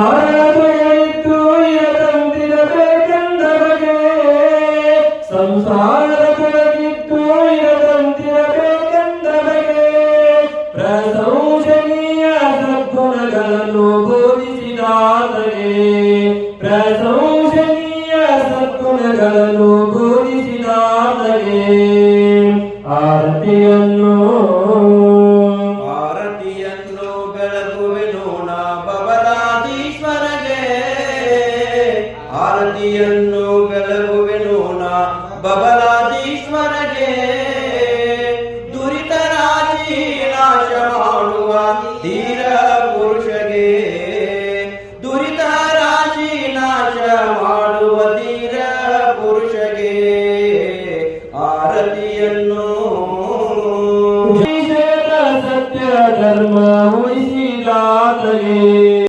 ಸಂಸಾರದೊಳಿತ್ತು ಇರದಂತಿರಬೇಕೆಂದ ಬಗೆ ಸಂಸಾರದೊಳಗಿತ್ತು ಇರದಂತಿರಬೇಕೆಂದ ಬಗೆ ಪ್ರಶಂಸನೀಯ ಸದ್ಗುಣಗಳನ್ನು ಬೋಧಿಸಿದಾತಗೆ ಪ್ರಶಂಸನೀಯ ಸದ್ಗುಣಗಳನ್ನು ಬೋಧಿಸಿದಾತಗೆ ಆರತಿಯನ್ನು ಆರತಿಯನ್ನು ಬೆಳಗುವೆನು ನಾ. ಬಬಲಾದೀಶ್ವರಗೆ ದುರಿತರಾಗಿ ನಾಶ ಮಾಡುವ ಧೀರ ಪುರುಷಗೆ ದುರಿತ ರಾಶಿ ನಾಶ ಮಾಡುವ ಧೀರ ಪುರುಷಗೆ ಆರತಿಯನ್ನು ಸತ್ಯ ಧರ್ಮ ಉಳಿಸಿದಾತಗೆ